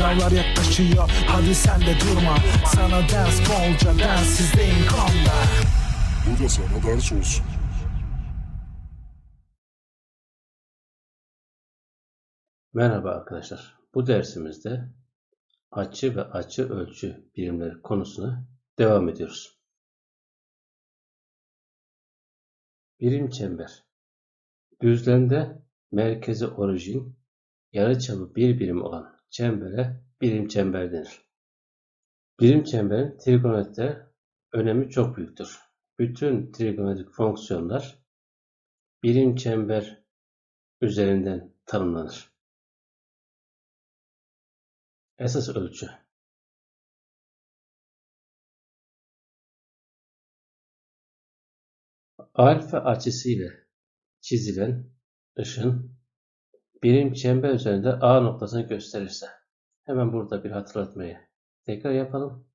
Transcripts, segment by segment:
Sınavlar yaklaşıyor hadi sen de durma Sana ders bolca densizdeyim konda Bu da sana ders olsun. Merhaba arkadaşlar. Bu dersimizde açı ve açı ölçü birimleri konusuna devam ediyoruz. Birim çember. Düzlemde merkezi orijin, yarıçapı bir birim olan çembere birim çember denir. Birim çemberin trigonometride önemi çok büyüktür. Bütün trigonometrik fonksiyonlar birim çember üzerinden tanımlanır. Esas ölçü. Alfa açısıyla çizilen ışın birim çember üzerinde A noktasını gösterirse hemen burada bir hatırlatmayı tekrar yapalım.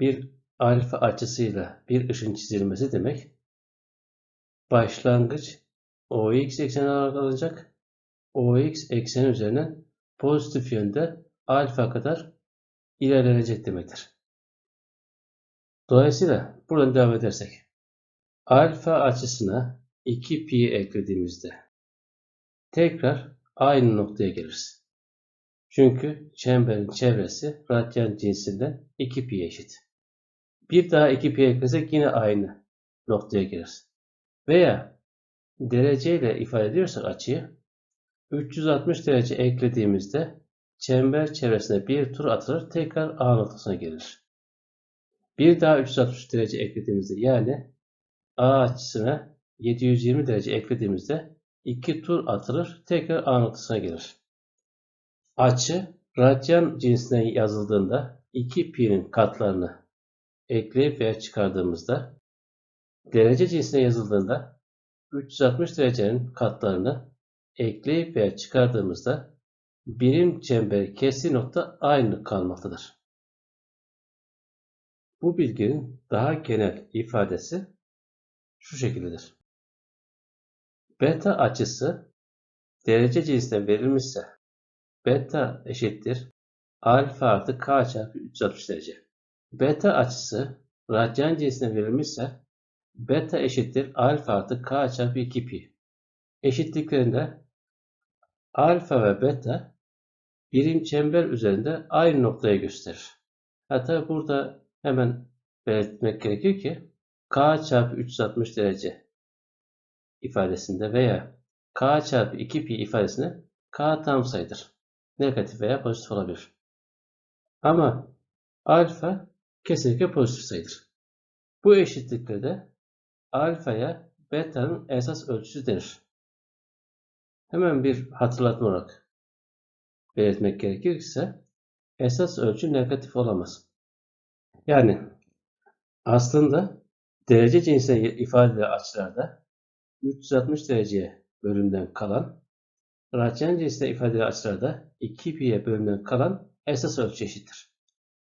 Bir alfa açısıyla bir ışın çizilmesi demek başlangıç OX ekseni olarak alınacak. OX ekseni üzerinden pozitif yönde alfa kadar ilerlenecek demektir. Dolayısıyla buradan devam edersek alfa açısına 2 pi eklediğimizde tekrar aynı noktaya geliriz. Çünkü çemberin çevresi radyan cinsinden 2 pi eşit. Bir daha 2 pi eklesek yine aynı noktaya geliriz. Veya dereceyle ifade ediyorsak açıyı 360 derece eklediğimizde çember çevresine bir tur atılır tekrar A noktasına gelir. Bir daha 360 derece eklediğimizde yani A açısına 720 derece eklediğimizde iki tur atılır tekrar A noktasına gelir. Açı radyan cinsinden yazıldığında 2 pi'nin katlarını ekleyip veya çıkardığımızda derece cinsine yazıldığında 360 derecenin katlarını ekleyip veya çıkardığımızda birim çember kesi nokta aynı kalmaktadır. Bu bilginin daha genel ifadesi şu şekildedir. Beta açısı derece cinsinden verilmişse beta eşittir alfa artı k çarpı 360 derece. Beta açısı radyan cinsinden verilmişse beta eşittir alfa artı k çarpı 2 pi. Eşitliklerinde alfa ve beta birim çember üzerinde aynı noktayı gösterir. Hatta burada hemen belirtmek gerekir ki k çarpı 360 derece ifadesinde veya k çarpı 2 pi ifadesinde k tam sayıdır. Negatif veya pozitif olabilir. Ama alfa kesinlikle pozitif sayıdır. Bu eşitliklerde alfaya beta'nın esas ölçüsü denir. Hemen bir hatırlatma olarak belirtmek gerekirse esas ölçü negatif olamaz. Yani aslında derece cinsine ifade edilen açılarda 360 dereceye bölümden kalan radyan cinsine ifade edilen açılarda 2 pi'ye bölümden kalan esas ölçü eşittir.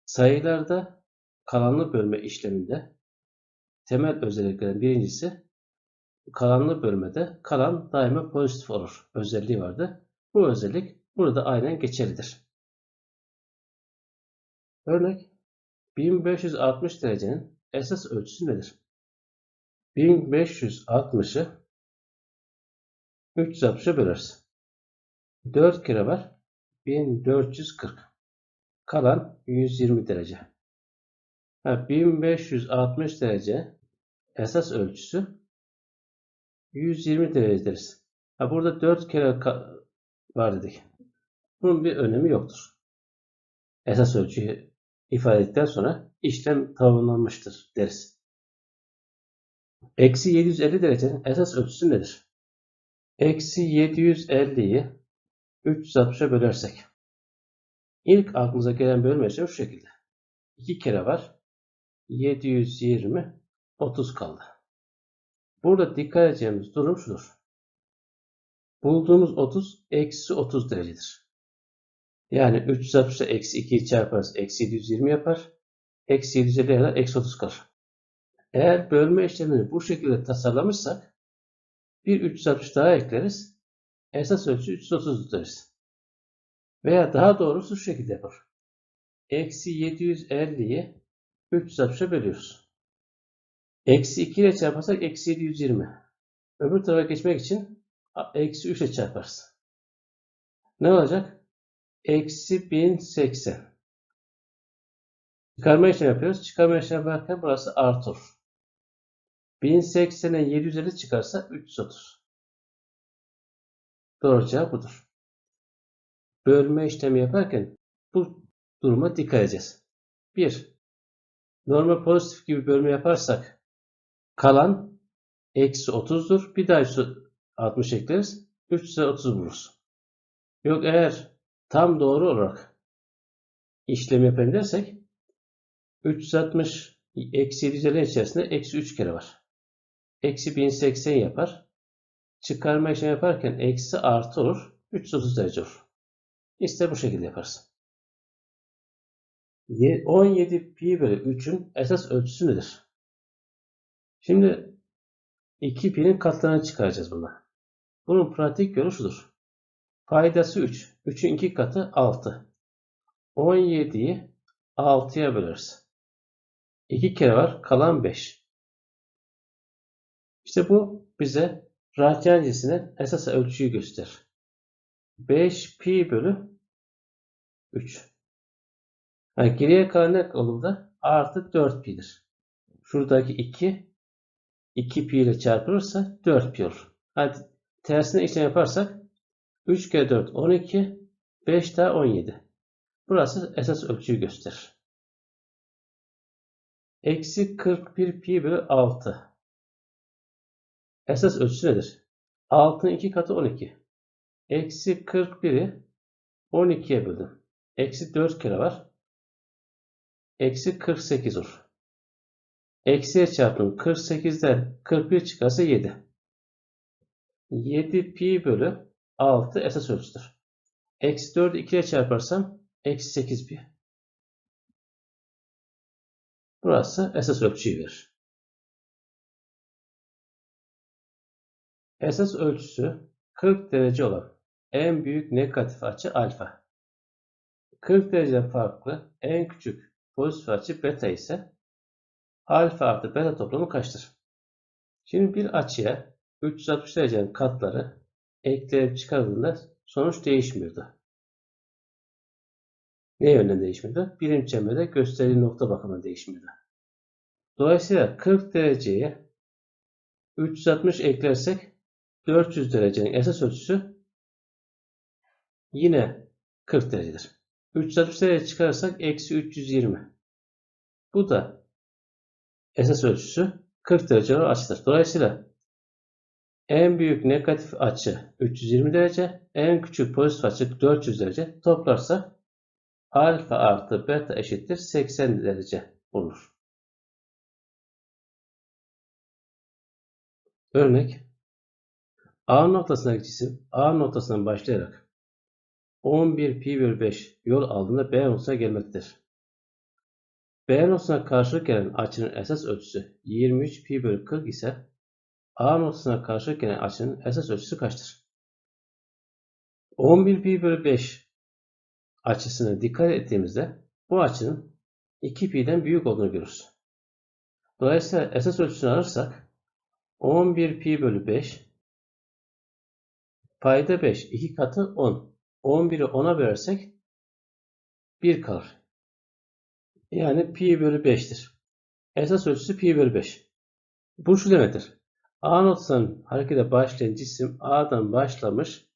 Sayılarda kalanlı bölme işleminde temel özelliklerin birincisi kalanlı bölmede kalan daima pozitif olur özelliği vardı. Bu özellik burada aynen geçerlidir. Örnek 1560 derecenin esas ölçüsü nedir? 1560'ı 360'a böleriz. 4 kere var. 1440. Kalan 120 derece. Ha, 1560 derece esas ölçüsü 120 derece deriz. Ha, burada 4 kere var dedik. Bunun bir önemi yoktur. Esas ölçüyü ifade ettikten sonra işlem tamamlanmıştır deriz. Eksi 750 derecenin esas ölçüsü nedir? Eksi 750'yi 360'a bölersek. İlk aklımıza gelen bölme işlemi şu şekilde. 2 kere var. 720 30 kaldı. Burada dikkat edeceğimiz durum şudur. Bulduğumuz 30 eksi 30 derecedir. Yani 360'da eksi 2'yi çarparız. Eksi 720 yapar. Eksi 750 kadar eksi 30 kalır eğer bölme işlemini bu şekilde tasarlamışsak bir 360 daha ekleriz. Esas ölçü 330 tutarız. Veya daha doğrusu şu şekilde yapar. Eksi 750'yi 360'a bölüyoruz. Eksi 2 ile çarparsak eksi 720. Öbür tarafa geçmek için eksi 3 ile çarparız. Ne olacak? Eksi 1080. Çıkarma işlemi yapıyoruz. Çıkarma işlemi yaparken burası artır. 1080'e 7 üzeri çıkarsa 330. Doğru cevap budur. Bölme işlemi yaparken bu duruma dikkat edeceğiz. 1. Normal pozitif gibi bölme yaparsak kalan eksi 30'dur. Bir daha 60 ekleriz. 3 üzeri buluruz. Yok eğer tam doğru olarak işlem yapayım dersek 360 eksi 7 üzeri içerisinde eksi 3 kere var. Eksi 1080 yapar. Çıkarma işlemi yaparken eksi artı olur. 330 derece olur. İşte bu şekilde yaparız. Ye- 17 pi bölü 3'ün esas ölçüsü nedir? Şimdi 2 pi'nin katlarını çıkaracağız bundan. Bunun pratik yolu şudur. Paydası 3. 3'ün 2 katı 6. 17'yi 6'ya böleriz. 2 kere var. Kalan 5. İşte bu bize radyan cinsinin esas ölçüyü gösterir. 5 pi bölü 3. Yani geriye kalan ne olurdu? Artı 4 pi'dir. Şuradaki 2 2 pi ile çarpılırsa 4 pi olur. Hadi tersine işlem yaparsak 3 kere 4 12 5 daha 17. Burası esas ölçüyü gösterir. Eksi 41 pi bölü 6. Esas ölçüsü nedir? 6'nın 2 katı 12. Eksi 41'i 12'ye böldüm. Eksi 4 kere var. Eksi 48 olur. Eksiye çarptım. 48'den 41 çıkarsa 7. 7 pi bölü 6 esas ölçüdür. Eksi 4'ü 2 ile çarparsam eksi 8 pi. Burası esas ölçüyü verir. Esas ölçüsü 40 derece olan en büyük negatif açı alfa. 40 derece farklı en küçük pozitif açı beta ise alfa artı beta toplamı kaçtır? Şimdi bir açıya 360 derecenin katları ekleyip çıkarıldığında sonuç değişmiyordu. Ne yönden değişmiyordu? Birim çemberde gösterdiği nokta bakımından değişmiyordu. Dolayısıyla 40 dereceye 360 eklersek 400 derecenin esas ölçüsü yine 40 derecedir. 360 derece çıkarırsak eksi 320. Bu da esas ölçüsü 40 derece olan açıdır. Dolayısıyla en büyük negatif açı 320 derece, en küçük pozitif açı 400 derece toplarsak alfa artı beta eşittir 80 derece bulunur. Örnek A noktasındaki cisim A noktasından başlayarak 11 pi bölü 5 yol aldığında B noktasına gelmektedir. B noktasına karşılık gelen açının esas ölçüsü 23 pi bölü 40 ise A noktasına karşılık gelen açının esas ölçüsü kaçtır? 11 pi bölü 5 açısına dikkat ettiğimizde bu açının 2 pi'den büyük olduğunu görürüz. Dolayısıyla esas ölçüsünü alırsak 11 pi bölü 5 payda 5 2 katı 10. 11'i 10'a bölersek 1 kalır. Yani pi bölü 5'tir. Esas ölçüsü pi bölü 5. Bu şu demektir. A noktasından harekete başlayan cisim A'dan başlamış,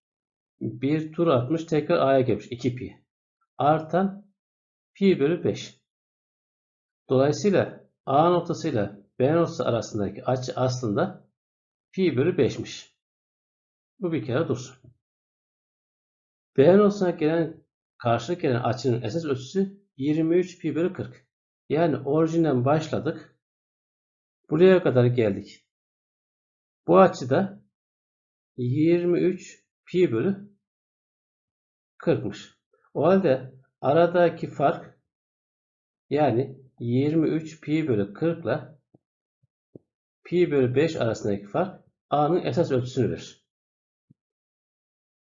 bir tur atmış, tekrar A'ya gelmiş. 2 pi. Artan pi bölü 5. Dolayısıyla A noktasıyla B noktası arasındaki açı aslında pi bölü 5'miş. Bu bir kere dursun. B noktasına gelen karşılık gelen açının esas ölçüsü 23 pi bölü 40. Yani orijinden başladık. Buraya kadar geldik. Bu açıda 23 pi bölü 40'mış. O halde aradaki fark yani 23 pi bölü 40 ile pi bölü 5 arasındaki fark A'nın esas ölçüsünü verir.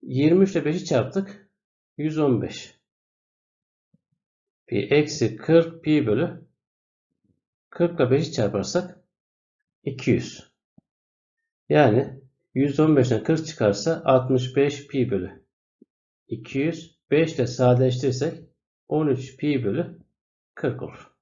23 ile 5'i çarptık. 115 pi eksi 40 pi bölü 40 ile 5'i çarparsak 200. Yani 115'ten 40 çıkarsa 65 pi bölü 200. 5 ile sadeleştirirsek 13 pi bölü 40 olur.